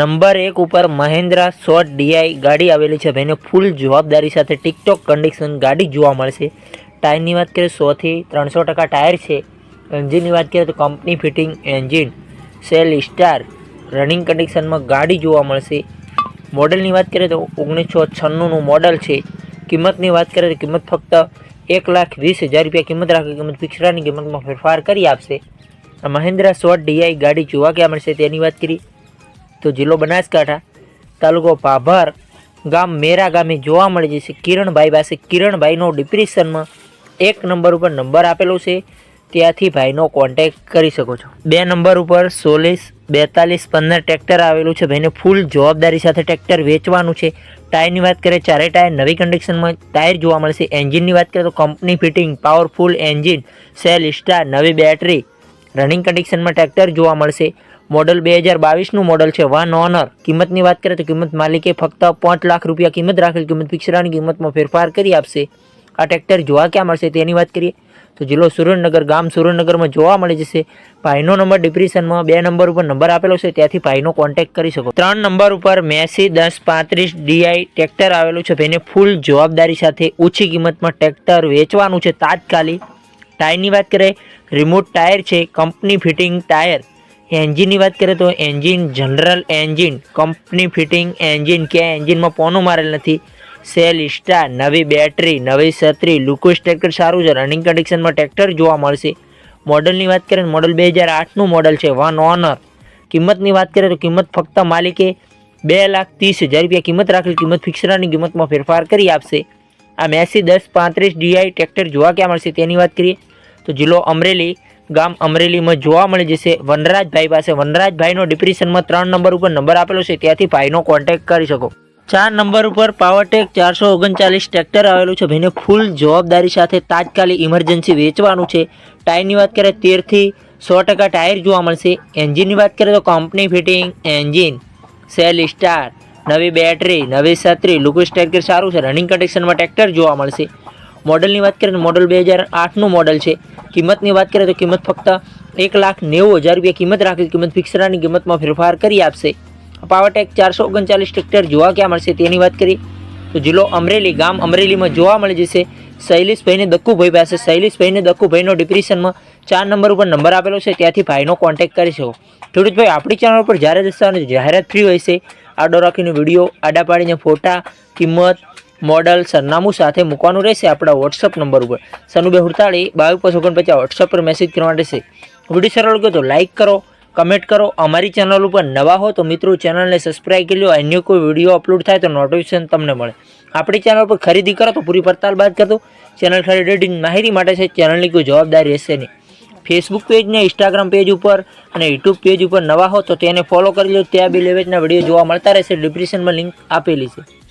Number એક ઉપર Mahendra short D I ગાડી આવેલી છે. ભાઈને ફૂલ જવાબદારી સાથે ટિકટોક કન્ડિશન ગાડી જોવા મળશે. ટાયરની વાત કરીએ સોથી ત્રણસો ટકા ટાયર છે. એન્જિનની વાત કરીએ તો company fitting engine self start running કન્ડિશનમાં ગાડી જોવા મળશે. મોડલની વાત કરીએ તો ઓગણીસો છન્નુંનું મોડલ છે. કિંમતની વાત કરીએ તો કિંમત ફક્ત એક લાખ વીસ હજાર રૂપિયા કિંમત રાખે, કિંમત ફિક્સરાની કિંમતમાં ફેરફાર કરી આપશે. મહિન્દ્રા શોર્ટ ડીઆઈ ગાડી જોવા ક્યાં મળશે તેની વાત કરી તો જિલ્લો બનાસકાંઠા તાલુકો પાભાર ગામ મેરા ગામે જોવા મળી જશે કિરણભાઈ પાસે કિરણભાઈનો ડિપ્રેશનમાં એક નંબર ઉપર નંબર આપેલો છે. ત્યાંથી ભાઈનો કોન્ટેક કરી શકો છો. બે નંબર ઉપર સોલીસ બેતાલીસ પંદર ટ્રેક્ટર આવેલું છે. ભાઈને ફૂલ જવાબદારી સાથે ટ્રેક્ટર વેચવાનું છે. ટાયરની વાત કરીએ ચારે ટાયર નવી કન્ડિશનમાં ટાયર જોવા મળશે એન્જિનની વાત કરીએ તો company fitting powerful engine self start નવી બેટરી રનિંગ કન્ડિશનમાં ટ્રેક્ટર જોવા મળશે. મોડલ બે હજાર બાવીસનું મોડલ છે. વન ઓનર કિંમતની વાત કરીએ તો કિંમત માલિકે ફક્ત પાંચ લાખ રૂપિયા કિંમત રાખેલ કિંમત ફિક્સરાની કિંમતમાં ફેરફાર કરી આપશે. આ ટ્રેક્ટર જોવા ક્યાં મળશે તેની વાત કરીએ તો જિલ્લો સુરેન્દ્રનગર, ગામ સુરેન્દ્રનગરમાં જોવા મળી જશે. ભાઈનો નંબર ડિપ્રેશનમાં બે નંબર ઉપર નંબર આપેલો છે. ત્યાંથી ભાઈનો કોન્ટેક્ટ કરી શકો. ત્રણ નંબર ઉપર મેસી દસ પાંત્રીસ ડીઆઈ ટ્રેક્ટર આવેલું છે. ભાઈને ફૂલ જવાબદારી સાથે ઓછી કિંમતમાં ટ્રેક્ટર વેચવાનું છે તાત્કાલિક. ટાયરની વાત કરીએ રિમોટ ટાયર છે કંપની ફિટિંગ ટાયર. એન્જિનની વાત કરીએ તો engine general engine company fitting engine કે એન્જિનમાં પોનું મારેલ નથી. સેલ સ્ટાર નવી બેટરી નવી છત્રી લુકુસ ટ્રેક્ટર સારું છે રનિંગ કન્ડિશનમાં ટ્રેક્ટર જોવા મળશે. મોડલની વાત કરીએ મોડલ બે હજાર આઠનું મોડલ છે વન ઓનર કિંમતની વાત કરીએ તો કિંમત ફક્ત માલિકે બે લાખ ત્રીસ હજાર રૂપિયા કિંમત રાખેલી, કિંમત ફિક્સરાની કિંમતમાં ફેરફાર કરી આપશે. આ મેસી દસ પાંત્રીસ ડીઆઈ ટ્રેક્ટર જોવા ક્યાં મળશે તેની વાત કરીએ, તો જિલ્લો અમરેલી, ગામ અમરેલીમાં જોવા મળી જશે વનરાજભાઈ પાસે. વનરાજભાઈનો ડિપ્રેશનમાં ત્રણ નંબર ઉપર નંબર આપેલો છે, ત્યાંથી ભાઈનો કોન્ટેક્ટ કરી શકો. ચાર નંબર ઉપર પાવરટેક ચારસો ઓગણચાલીસ ટ્રેક્ટર આવેલું છે, ભાઈને ફૂલ જવાબદારી સાથે તાત્કાલિક ઇમરજન્સી વેચવાનું છે. ટાયરની વાત કરીએ, તેરથી સો ટકા ટાયર જોવા મળશે. એન્જિનની વાત કરીએ તો company fitting engine self start નવી બેટરી નવી છત્રી લુકસ ટ્રેક્ટર સારું છે. રનિંગ કન્ડિશનમાં ટ્રેક્ટર જોવા મળશે. મોડલની વાત કરીએ તો મોડલ બે હજાર આઠનું મોડલ છે. કિંમતની વાત કરીએ તો કિંમત ફક્ત એક લાખ નેવું હજાર રૂપિયા કિંમત રાખી, કિંમત ફિક્સરાની કિંમતમાં ફેરફાર કરી આપશે. પાવરટેક ચારસો ઓગણચાલીસ ટ્રેક્ટર જોવા ક્યાં મળશે તેની વાત કરી તો જિલ્લો અમરેલી, ગામ અમરેલીમાં જોવા મળી જશે. શૈલેષભાઈને દક્કુભાઈ પાસે. શૈલેષભાઈને દક્કુભાઈનો ડિપ્રેશનમાં ચાર નંબર ઉપર નંબર આપેલો છે. ત્યાંથી ભાઈનો કોન્ટેક્ટ કરી શકો. ખેડૂતભાઈ આપણી ચેનલ પર જ્યારે દસ્તાવેજ જાહેરાત ફ્રી હોય છે આડો રાખીને વીડિયો, આડા પાડીને ફોટા, કિંમત, મોડલ, સરનામું સાથે મૂકવાનું રહેશે આપણા વોટ્સઅપ નંબર ઉપર. સનુબે હુડતાળી બાવીસ પાંચ ઓગણપચાસ વોટ્સઅપ પર મેસેજ કરવા રહેશે વીડિયો સરળ ગયો તો લાઇક કરો કમેન્ટ કરો. અમારી ચેનલ ઉપર નવા હો તો મિત્રો ચેનલને સબસ્ક્રાઈબ કરી લો. અન્ય કોઈ વીડિયો અપલોડ થાય તો નોટિફિકેશન તમને મળે. આપણી ચેનલ પર ખરીદી કરો તો પૂરી પડતાલ બાદ કરતો ચેનલ ખરીદી માહિતી માટે છે. ચેનલની કોઈ જવાબદારી રહેશે નહીં. ફેસબુક પેજ ને ઇન્સ્ટાગ્રામ પેજ ઉપર અને યુટ્યુબ પેજ ઉપર નવા હો તો તેને ફોલો કરી લો. ત્યાં બી લેવેજના વીડિયો જોવા મળતા રહેશે. ડિસ્ક્રિપ્શનમાં લિંક આપેલી છે.